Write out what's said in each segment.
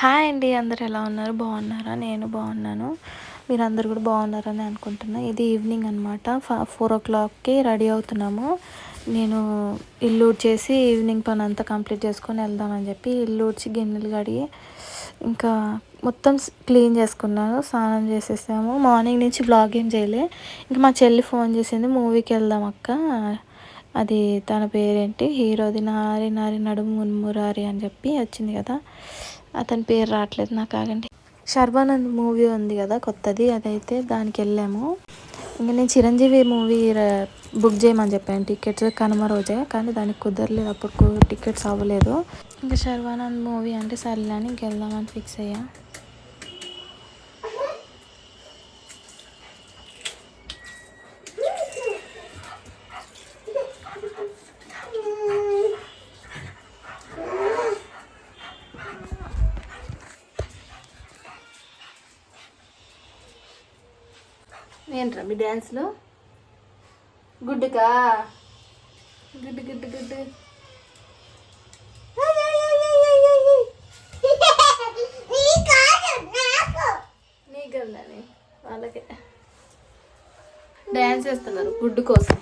Hi అండి అందరు ఎలా ఉన్నారు? బాగున్నారా? నేను బాగున్నాను. మీరు అందరు కూడా బాగున్నారని అనుకుంటున్నా. ఇది ఈవినింగ్ అనమాట ఫోర్ ఓ క్లాక్కి రెడీ అవుతున్నాము. నేను ఇల్లు చేసి ఈవినింగ్ పని అంతా కంప్లీట్ చేసుకొని వెళ్దామని చెప్పి ఇల్లు ఊడ్చి గిన్నెలు కడిగి ఇంకా మొత్తం క్లీన్ చేసుకున్నాను. స్నానం చేసేసాము. మార్నింగ్ నుంచి బ్లాగ్ ఏం చేయలే. ఇంకా మా చెల్లి ఫోన్ చేసింది మూవీకి వెళ్దాం అక్క. అది తన పేరేంటి? హీరోది నారి నారి నడుము మున్మురారి అని చెప్పి వచ్చింది కదా. అతని పేరు రావట్లేదు నాకు ఆగండి. శర్వానంద్ మూవీ ఉంది కదా కొత్తది అదైతే దానికి వెళ్ళాము. ఇంకా నేను చిరంజీవి మూవీ బుక్ చేయమని చెప్పాను. టికెట్స్ కనుమ రోజే కానీ దానికి కుదరలేదు. అప్పుడు టికెట్స్ అవ్వలేదు. ఇంకా శర్వానంద్ మూవీ అంటే సర్లే అని ఇంకెళ్దామని ఫిక్స్ అయ్యా. ఏంట్రా మీ డ్యాన్స్లో గుడ్డుకా? గుడ్డు గుడ్డు గుడ్డు. నీకల్లాని వాళ్ళకే. డ్యాన్స్ చేస్తున్నారు గుడ్డు కోసం.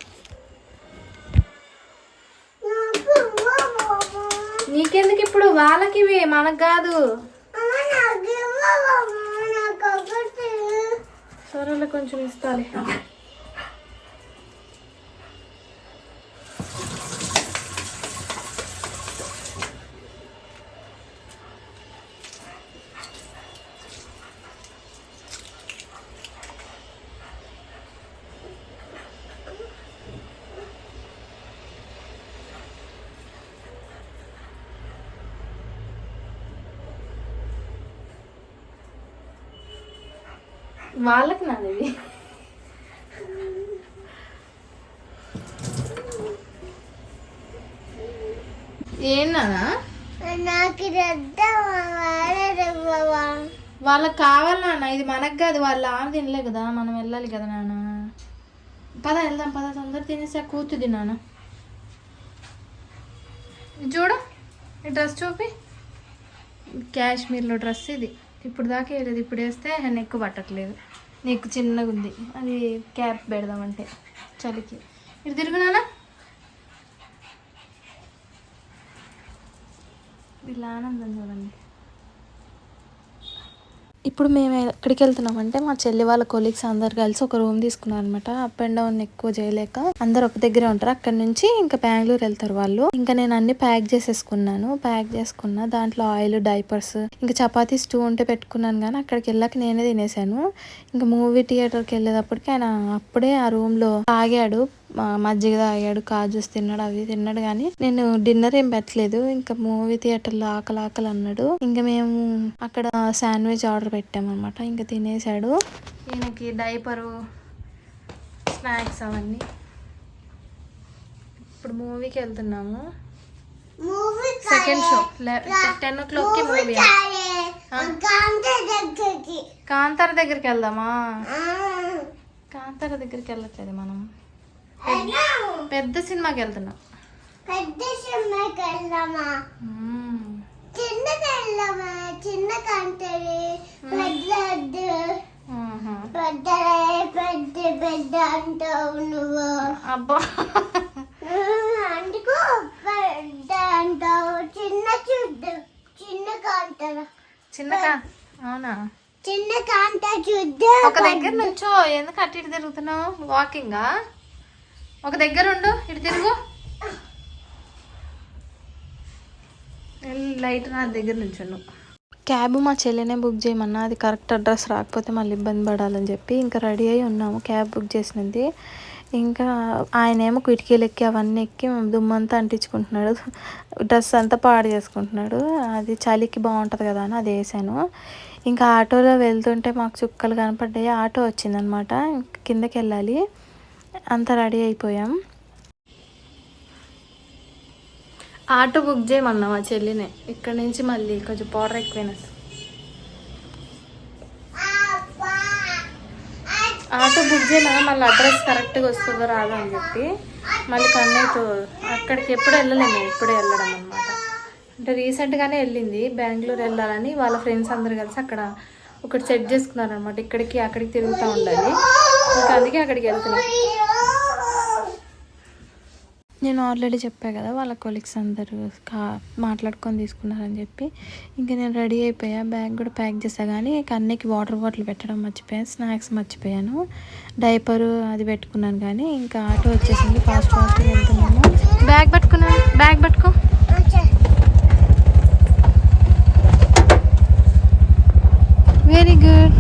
నీకెందుకు ఇప్పుడు? వాళ్ళకి మనకు కాదు. సరేలే కొంచెం ఇస్తాలే వాళ్ళకి నాది ఇది. ఏంటన్నా నాకు వాళ్ళకి కావాలి నాన్న. ఇది మనకు కాదు వాళ్ళు ఆమె తినలే కదా. మనం వెళ్ళాలి కదా నాన్న. పద వెళ్దాం పద. తొందర తినేసి ఆ కూతుది నాన్న. చూడు ఈ డ్రెస్ చూపి. కాశ్మీర్లో డ్రెస్ ఇది. ఇప్పుడు దాకా వేయలేదు ఇప్పుడు వేస్తే నెక్కు పట్టట్లేదు. నెక్కు చిన్నగా ఉంది. అది క్యాప్ పెడదామంటే చలికి. ఇటు తిరుగునానా ఇలా ఆనందం చూడండి. ఇప్పుడు మేము ఎక్కడికి వెళ్తున్నామంటే మా చెల్లి వాళ్ళ కొలీగ్స్ అందరు కలిసి ఒక రూమ్ తీసుకున్నారు అనమాట అప్ అండ్ డౌన్ ఎక్కువ చేయలేక అందరు ఒక దగ్గరే ఉంటారు. అక్కడ నుంచి ఇంకా బెంగళూరు వెళ్తారు వాళ్ళు. ఇంకా నేను అన్ని ప్యాక్ చేసేసుకున్నాను. ప్యాక్ చేసుకున్న దాంట్లో ఆయిల్ డైపర్స్ ఇంకా చపాతీ స్టూ ఉంటే పెట్టుకున్నాను కానీ అక్కడికి వెళ్ళాక నేనే తినేసాను. ఇంకా మూవీ థియేటర్కి వెళ్ళేటప్పటికి ఆయన అప్పుడే ఆ రూమ్లో తాగాడు మజ్జిగ తాగాడు కాజూస్ తిన్నాడు అవి తిన్నాడు కానీ నేను డిన్నర్ ఏం పెట్టలేదు. ఇంకా మూవీ థియేటర్లో ఆకలి ఆకలి అన్నాడు. ఇంకా మేము అక్కడ శాండ్విచ్ ఆర్డర్ పెట్టామన్నమాట. ఇంకా తినేసాడు ఈయనకి డైపరు స్నాక్స్ అవన్నీ. ఇప్పుడు మూవీకి వెళ్తున్నాము. Second show. టెన్ ఓ క్లాక్కి మూవీ. కాంతార దగ్గరికి. వెళ్దామా? కాంతార దగ్గరికి వెళ్ళట్లేదు మనం. పెద్ద సినిమాకి వెళ్తున్నాం. పెద్ద సినిమాకి వెళ్దామా. చిన్నకి వెళ్దామా? చిన్న కంటది. పెద్ద. పెద్ద పెద్ద పెద్ద అంటావు నువ్వు. అబ్బా. అందుకు పెద్ద అంటావు. చిన్న చూద్దు. చిన్న కాంటార చిన్న కా అవునా? చిన్న కాంట చూద్దు. ఒక దగ్గర నుంచో. ఎందుకు అటు ఇటు తిరుగుతున్నావు? వాకింగా ఒక దగ్గర ఉండు ఇటు తిరుగు. లైట్ నా దగ్గర నుంచు క్యాబ్ మా చెల్లినే బుక్ చేయమన్నా అది కరెక్ట్ అడ్రస్ రాకపోతే మళ్ళీ ఇబ్బంది పడాలని చెప్పి ఇంకా రెడీ అయి ఉన్నాము క్యాబ్ బుక్ చేసినది. ఇంకా ఆయన ఏమో కిటికీలు ఎక్కి అవన్నీ ఎక్కి దుమ్మంతా అంటించుకుంటున్నాడు. డ్రెస్ అంతా పాడు చేసుకుంటున్నాడు. అది చలికి బాగుంటుంది కదా అని అది వేసాను. ఇంకా ఆటోలో వెళ్తుంటే మాకు చుక్కలు కనపడ్డాయి. ఆటో వచ్చిందనమాట. కిందకి వెళ్ళాలి. అంతా రెడీ అయిపోయాం. ఆటో బుక్ చేయమన్నా మా చెల్లినే. ఇక్కడ నుంచి మళ్ళీ కొంచెం పౌడర్ ఎక్కువైనా. ఆటో బుక్ చేయమా మళ్ళీ అడ్రస్ కరెక్ట్గా వస్తుందో రాదో అని చెప్పి మళ్ళీ కన్నయ్యతో అక్కడికి ఎప్పుడు వెళ్ళలేము ఇప్పుడే వెళ్ళడం అనమాట అంటే రీసెంట్గానే వెళ్ళింది బెంగళూరు వెళ్ళాలని వాళ్ళ ఫ్రెండ్స్ అందరు కలిసి అక్కడ ఒకటి సెట్ చేసుకున్నారనమాట ఇక్కడికి అక్కడికి తిరుగుతూ ఉండాలి. ఇంకా అందుకే అక్కడికి వెళ్తున్నాం. నేను ఆల్రెడీ చెప్పా కదా వాళ్ళ కొలీగ్స్ అందరూ కా మాట్లాడుకొని తీసుకున్నారని చెప్పి. ఇంకా నేను రెడీ అయిపోయా బ్యాగ్ కూడా ప్యాక్ చేసా కానీ ఇక అన్నికి వాటర్ బాటిల్ పెట్టడం మర్చిపోయాను స్నాక్స్ మర్చిపోయాను. డైపరు అది పెట్టుకున్నాను కానీ ఇంకా ఆటో వచ్చేసింది ఫాస్ట్ ఫాస్ట్ వెళ్తున్నాము. బ్యాగ్ పట్టుకున్నా బ్యాగ్ పట్టుకో. వెరీ గుడ్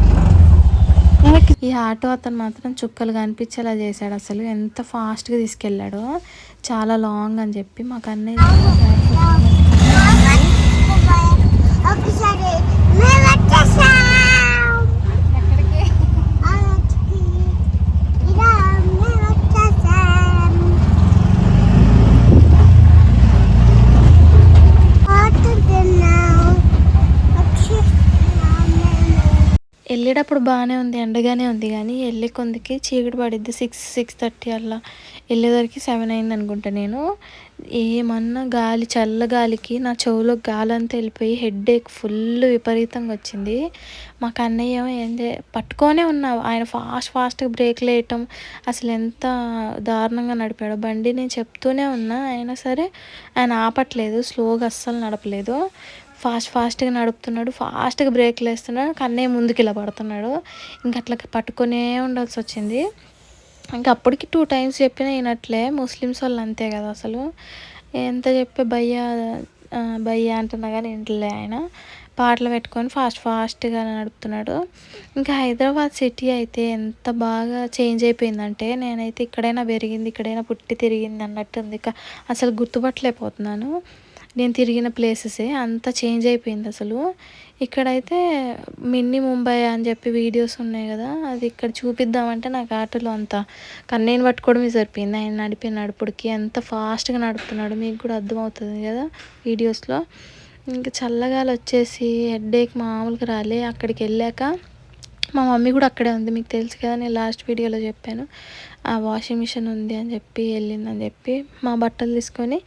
ఈ ఆటో అతను మాత్రం చుక్కలు కనిపించేలా చేశాడు అసలు ఎంత ఫాస్ట్గా తీసుకెళ్ళాడో. చాలా లాంగ్ అని చెప్పి మాకు మేము వెళ్ళేటప్పుడు బాగానే ఉంది ఎండగానే ఉంది కానీ వెళ్ళే కొందికి చీకటి పడిద్ది సిక్స్ సిక్స్ థర్టీ అలా. వెళ్ళేసరికి సెవెన్ అయింది అనుకుంటా నేను. ఏమన్నా గాలి చల్ల గాలికి నా చెవులో గాలి అంతా వెళ్ళిపోయి హెడ్ ఏక్ ఫుల్ విపరీతంగా వచ్చింది. మా కన్నయ్య ఏమో ఏం పట్టుకొనే ఉన్నా. ఆయన ఫాస్ట్ ఫాస్ట్గా బ్రేక్లు వేయటం అసలు ఎంత దారుణంగా నడిపాడో. బండి నేను చెప్తూనే ఉన్నా. అయినా సరే ఆయన ఆపట్లేదు. స్లోగా అస్సలు నడపలేదు. ఫాస్ట్ ఫాస్ట్గా నడుపుతున్నాడు. ఫాస్ట్గా బ్రేక్లు వేస్తున్నాడు. కన్నయ్య ముందుకు ఇలా పడుతున్నాడు. ఇంకా అట్లా పట్టుకొనే ఉండాల్సి వచ్చింది. ఇంకా అప్పటికి టూ టైమ్స్ చెప్పినా వినట్లే. ముస్లిమ్స్ వాళ్ళు అంతే కదా అసలు. ఎంత చెప్పే భయ్యా భయ్యా అంటున్నా కానీ వింటలే ఆయన. పాటలు పెట్టుకొని ఫాస్ట్ ఫాస్ట్గా నడుపుతున్నాడు. ఇంకా హైదరాబాద్ సిటీ అయితే ఎంత బాగా చేంజ్ అయిపోయిందంటే నేనైతే ఇక్కడైనా పెరిగింది ఇక్కడైనా పుట్టి తిరిగింది అన్నట్టు ఉంది. ఇక అసలు గుర్తుపట్టలేకపోతున్నాను. నేను తిరిగిన ప్లేసెసే అంత చేంజ్ అయిపోయింది అసలు. ఇక్కడైతే మిన్నీ ముంబై అని చెప్పి వీడియోస్ ఉన్నాయి కదా అది ఇక్కడ చూపిద్దామంటే నాకు ఆటోలో అంత కన్నీని పట్టుకోవడమే సరిపోయింది. ఆయన నడిపే నడుపుడికి ఎంత ఫాస్ట్గా నడుపుతున్నాడు మీకు కూడా అర్థమవుతుంది కదా వీడియోస్లో. ఇంకా చల్లగాలి వచ్చేసి హెడ్ఏక్ మామూలుగా రాలే. అక్కడికి వెళ్ళాక మా మమ్మీ కూడా అక్కడే ఉంది. మీకు తెలుసు కదా నేను లాస్ట్ వీడియోలో చెప్పాను. ఆ వాషింగ్ మిషన్ ఉంది అని చెప్పి వెళ్ళిందని చెప్పి మా బట్టలు తీసుకొని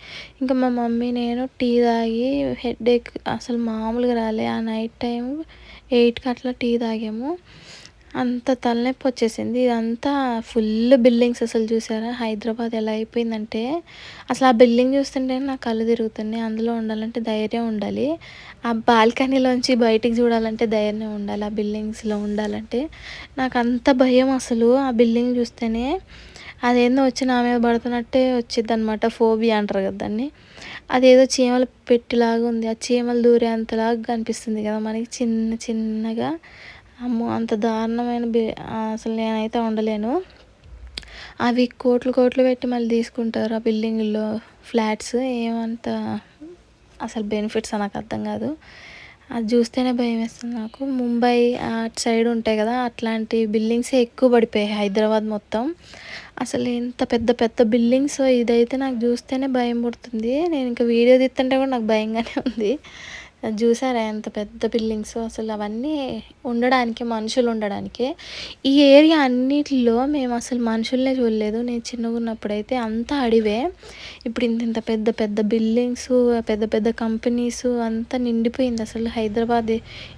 ఇంకా మా మమ్మీ నేను టీ తాగి హెడేక్ అసలు మామూలుగా రాలే. ఆ నైట్ టైం ఎయిట్కి అట్లా టీ తాగాము. అంత తలనొప్పి వచ్చేసింది. ఇదంతా ఫుల్ బిల్డింగ్స్ అసలు చూసారా? హైదరాబాద్ ఎలా అయిపోయిందంటే అసలు ఆ బిల్డింగ్ చూస్తుంటే నాకు కళ్ళు తిరుగుతున్నాయి. అందులో ఉండాలంటే ధైర్యం ఉండాలి. ఆ బాల్కనీలోంచి బయటికి చూడాలంటే ధైర్యం ఉండాలి. ఆ బిల్డింగ్స్లో ఉండాలంటే నాకు అంత భయం అసలు. ఆ బిల్డింగ్ చూస్తేనే అదేందో వచ్చి నా మీద పడుతున్నట్టే వచ్చింది అనమాట ఫోబియా అంటారు కదా దాన్ని. అదేదో చీమల పెట్టిలాగా ఉంది. ఆ చీమలు దూరే అంతలాగా కనిపిస్తుంది కదా మనకి. చిన్న చిన్నగా అమ్మో అంత దారుణమైన అసలు నేనైతే ఉండలేను. అవి కోట్లు కోట్లు పెట్టి మళ్ళీ తీసుకుంటారు ఆ బిల్డింగ్లో ఫ్లాట్స్ ఏమంత అసలు బెనిఫిట్స్ నాకు అర్థం కాదు. అది చూస్తేనే భయం వేస్తుంది నాకు. ముంబై అటు సైడ్ ఉంటాయి కదా అట్లాంటి బిల్డింగ్సే ఎక్కువ పడిపోయాయి హైదరాబాద్ మొత్తం. అసలు ఎంత పెద్ద పెద్ద బిల్డింగ్స్ ఇదైతే నాకు చూస్తేనే భయం పుడుతుంది. నేను ఇంకా వీడియో తీస్తుంటే కూడా నాకు భయంగానే ఉంది. చూసారా ఎంత పెద్ద బిల్డింగ్స్ అసలు అవన్నీ ఉండడానికి మనుషులు ఉండడానికి. ఈ ఏరియా అన్నిటిలో మేము అసలు మనుషుల్నే చూడలేదు. నేను చిన్నగా ఉన్నప్పుడైతే అంతా అడివే. ఇప్పుడు ఇంత ఇంత పెద్ద పెద్ద బిల్డింగ్స్ పెద్ద పెద్ద కంపెనీస్ అంతా నిండిపోయింది. అసలు హైదరాబాద్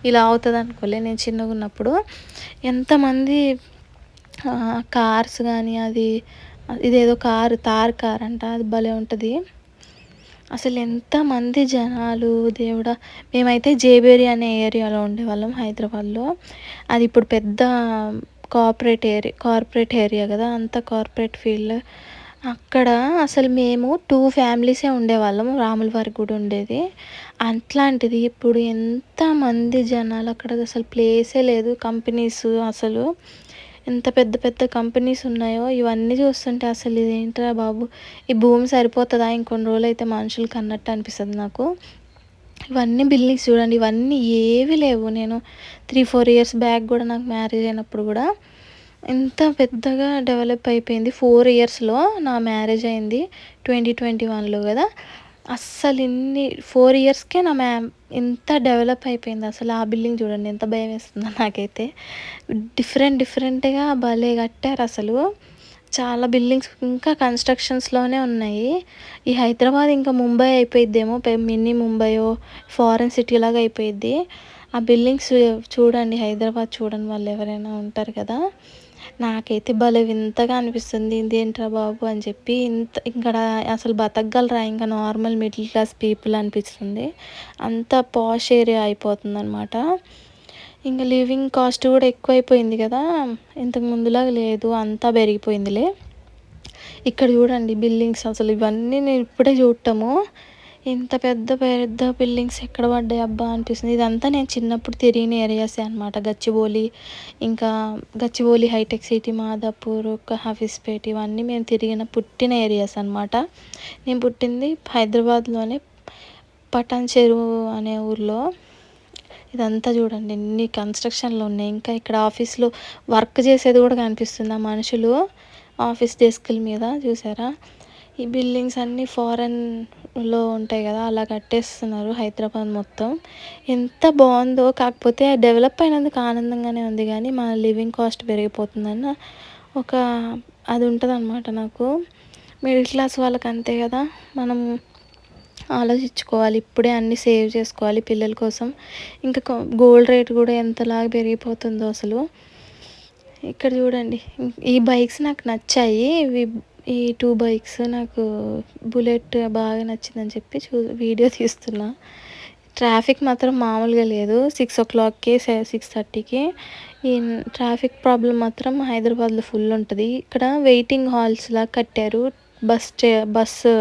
ఇలా అవుతుంది అనుకోలే నేను చిన్నగా ఉన్నప్పుడు. ఎంతమంది కార్స్ కానీ అది ఇదేదో కారు తార్ కార్ అంట అది భలే ఉంటుంది. అసలు ఎంతమంది జనాలు దేవుడా మేమైతే జేబేరి అనే ఏరియాలో ఉండేవాళ్ళం హైదరాబాద్లో. అది ఇప్పుడు పెద్ద కార్పొరేట్ ఏరియా కార్పొరేట్ ఏరియా కదా అంత కార్పొరేట్ ఫీల్డ్. అక్కడ అసలు మేము టూ ఫ్యామిలీసే ఉండేవాళ్ళం రాముల వారి గుడి ఉండేది. అట్లాంటిది ఇప్పుడు ఎంతమంది జనాలు అక్కడ అసలు ప్లేసే లేదు కంపెనీస్ అసలు. ఎంత పెద్ద పెద్ద కంపెనీస్ ఉన్నాయో ఇవన్నీ చూస్తుంటే అసలు ఇదేంట్రా బాబు? ఈ భూమి సరిపోతుందా? ఇంకొన్ని రోజులు అయితే మనుషులకి అన్నట్టు అనిపిస్తుంది నాకు. ఇవన్నీ బిల్డింగ్స్ చూడండి ఇవన్నీ ఏవి లేవు. నేను త్రీ ఫోర్ ఇయర్స్ బ్యాక్ కూడా నాకు మ్యారేజ్ అయినప్పుడు కూడా ఎంత పెద్దగా డెవలప్ అయిపోయింది. ఫోర్ ఇయర్స్లో నా మ్యారేజ్ అయింది ట్వంటీ ట్వంటీ వన్లో కదా. అస్సలు ఇన్ని ఫోర్ ఇయర్స్కే నా మ్యామ్ ఎంత డెవలప్ అయిపోయింది అసలు ఆ బిల్డింగ్ చూడండి ఎంత భయం వేస్తుందో నాకైతే. డిఫరెంట్ డిఫరెంట్గా భలే కట్టారు అసలు. చాలా బిల్డింగ్స్ ఇంకా కన్స్ట్రక్షన్స్లోనే ఉన్నాయి. ఈ హైదరాబాద్ ఇంకా ముంబై అయిపోయిద్దేమో మినీ ముంబయో ఫారెన్ సిటీ లాగా అయిపోయిద్ది. ఆ బిల్డింగ్స్ చూడండి హైదరాబాద్ చూడని వాళ్ళు ఎవరైనా ఉంటారు కదా. నాకైతే భలే వింతగా అనిపిస్తుంది ఇదేంట్రా బాబు? అని చెప్పి ఇంత ఇక్కడ అసలు బతకగలరా? ఇంకా నార్మల్ మిడిల్ క్లాస్ పీపుల్ అనిపిస్తుంది. అంత పాష్ ఏరియా అయిపోతుంది అనమాట ఇంకా లివింగ్ కాస్ట్ కూడా ఎక్కువైపోయింది కదా. ఇంతకు ముందులాగా లేదు అంతా పెరిగిపోయిందిలే. ఇక్కడ చూడండి బిల్డింగ్స్ అసలు ఇవన్నీ నేను ఇప్పుడే చూడటము. ఇంత పెద్ద పెద్ద బిల్డింగ్స్ ఎక్కడ పడ్డాయి? అబ్బా అనిపిస్తుంది. ఇదంతా నేను చిన్నప్పుడు తిరిగిన ఏరియాసే అనమాట గచ్చిబౌలి ఇంకా గచ్చిబౌలి హైటెక్ సిటీ మాదాపూర్ ఒక హఫీస్పేట్ ఇవన్నీ మేము తిరిగిన పుట్టిన ఏరియాస్ అనమాట నేను పుట్టింది హైదరాబాద్లోనే పటాన్ చెరువు అనే ఊర్లో. ఇదంతా చూడండి ఎన్ని కన్స్ట్రక్షన్లు ఉన్నాయి. ఇంకా ఇక్కడ ఆఫీస్లో వర్క్ చేసేది కూడా కనిపిస్తుంది ఆ మనుషులు. ఆఫీస్ డెస్క్ల మీద చూసారా? ఈ బిల్డింగ్స్ అన్నీ ఫారెన్లో ఉంటాయి కదా అలా కట్టేస్తున్నారు హైదరాబాద్ మొత్తం. ఎంత బాగుందో కాకపోతే డెవలప్ అయినందుకు ఆనందంగానే ఉంది కానీ మన లివింగ్ కాస్ట్ పెరిగిపోతుందన్న ఒక అది ఉంటుంది అనమాట నాకు. మిడిల్ క్లాస్ వాళ్ళకి అంతే కదా మనం ఆలోచించుకోవాలి ఇప్పుడే అన్నీ సేవ్ చేసుకోవాలి పిల్లల కోసం. ఇంకా గోల్డ్ రేట్ కూడా ఎంతలాగా పెరిగిపోతుందో అసలు. ఇక్కడ చూడండి ఈ బైక్స్ నాకు నచ్చాయి ఇవి ఈ టూ బైక్స్ నాకు బుల్లెట్ బాగా నచ్చిందని చెప్పి చూ వీడియో తీస్తున్నా. ట్రాఫిక్ మాత్రం మామూలుగా లేదు. సిక్స్ ఓ క్లాక్కి సిక్స్ థర్టీకి. ఈ ట్రాఫిక్ ప్రాబ్లం మాత్రం హైదరాబాద్లో ఫుల్ ఉంటుంది. ఇక్కడ వెయిటింగ్ హాల్స్లా కట్టారు. బస్ చే బస్సు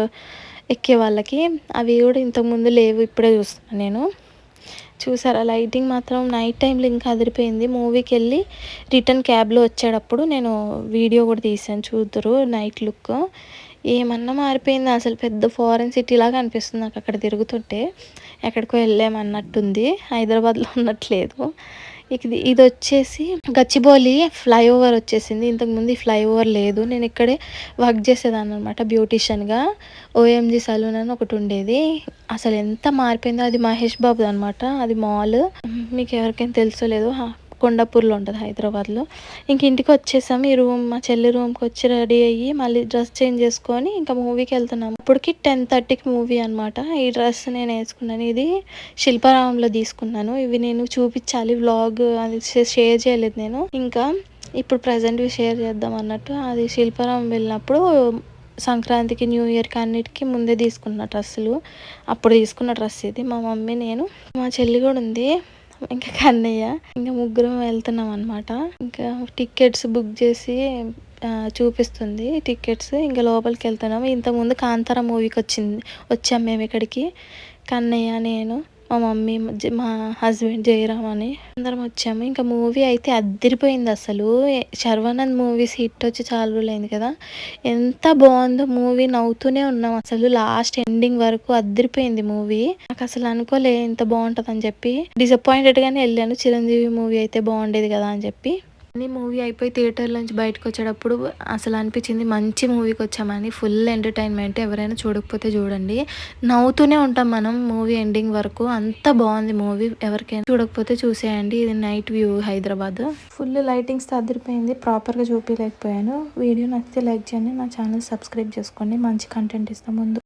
ఎక్కే వాళ్ళకి. అవి కూడా ఇంతకుముందు లేవు. ఇప్పుడే చూస్తున్నాను నేను. చూసారా? లైటింగ్ మాత్రం నైట్ టైంలో ఇంకా అదిరిపోయింది. మూవీకి వెళ్ళి రిటర్న్ క్యాబ్లో వచ్చేటప్పుడు నేను వీడియో కూడా తీసాను చూద్దరు నైట్ లుక్. ఏమన్నా మారిపోయింది. అసలు పెద్ద ఫారెన్ సిటీ లాగా అనిపిస్తుంది నాకు అక్కడ తిరుగుతుంటే. ఎక్కడికో వెళ్ళామన్నట్టుంది. హైదరాబాద్లో ఉన్నట్లేదు. ఇది ఇది వచ్చేసి గచ్చిబౌలి ఫ్లైఓవర్ వచ్చేసింది. ఇంతకుముందు ఈ ఫ్లైఓవర్ లేదు. నేను ఇక్కడే వర్క్ చేసేదాన్ని అనమాట బ్యూటిషియన్గా ఓఎంజీ సలూన్ అని ఒకటి ఉండేది. అసలు ఎంత మారిపోయిందో అది మహేష్ బాబుది అనమాట అది మాల్ మీకు ఎవరికైనా తెలుసో లేదు కొండాపూర్లో ఉంటుంది హైదరాబాద్లో. ఇంక ఇంటికి వచ్చేసాము ఈ రూమ్ మా చెల్లి రూమ్కి వచ్చి రెడీ అయ్యి మళ్ళీ డ్రెస్ చేంజ్ చేసుకొని ఇంకా మూవీకి వెళ్తున్నాము. ఇప్పటికి టెన్ థర్టీకి మూవీ అనమాట ఈ డ్రెస్ నేను వేసుకున్నాను. ఇది శిల్పారామంలో తీసుకున్నాను. ఇవి నేను చూపించాలి. వ్లాగ్ అది షేర్ చేయలేదు నేను. ఇంకా ఇప్పుడు ప్రజెంట్ షేర్ చేద్దాం అన్నట్టు. అది శిల్పారామం వెళ్ళినప్పుడు సంక్రాంతికి న్యూ ఇయర్కి అన్నిటికీ ముందే తీసుకున్న డ్రెస్సులు. అప్పుడు తీసుకున్న డ్రెస్ ఇది. మా మమ్మీ నేను మా చెల్లి కూడా ఉంది. ఇంకా కన్నయ్య. ఇంకా ముగ్గురం వెళ్తున్నాం అనమాట ఇంకా టికెట్స్ బుక్ చేసి చూపిస్తుంది. టికెట్స్ ఇంకా లోపలికి వెళ్తున్నాము ఇంతకుముందు కాంతార మూవీకి వచ్చింది వచ్చాం మేము ఇక్కడికి. కన్నయ్య నేను. మా మమ్మీ జ- మా హస్బెండ్ జయరామ్ అని. అందరం వచ్చాము. ఇంకా మూవీ అయితే అద్దరిపోయింది అసలు. శర్వానంద్ మూవీస్ హిట్ వచ్చి చాలా రోజులైంది కదా. ఎంత బాగుందో మూవీ నవ్వుతూనే ఉన్నాం. అసలు లాస్ట్ ఎండింగ్ వరకు అద్దరిపోయింది మూవీ. నాకు అసలు అనుకోలే ఇంత బాగుంటుంది అని చెప్పి. డిసప్పాయింటెడ్గానే వెళ్ళాను. చిరంజీవి మూవీ అయితే బాగుండేది కదా అని చెప్పి. మూవీ అయిపోయి థియేటర్ నుంచి బయటకు వచ్చేటప్పుడు అసలు అనిపించింది మంచి మూవీకి వచ్చామని. Full entertainment. ఎవరైనా చూడకపోతే చూడండి. నవ్వుతూనే ఉంటాం మనం మూవీ ఎండింగ్ వరకు. అంత బాగుంది మూవీ. ఎవరికైనా చూడకపోతే చూసేయండి. ఇది night view Hyderabad. Full lightings అదిరిపోయింది. ప్రాపర్గా చూపించలేకపోయాను వీడియో నచ్చితే లైక్ చేయండి. నా ఛానల్ సబ్స్క్రైబ్ చేసుకోండి. మంచి కంటెంట్ ఇస్తాం ముందు.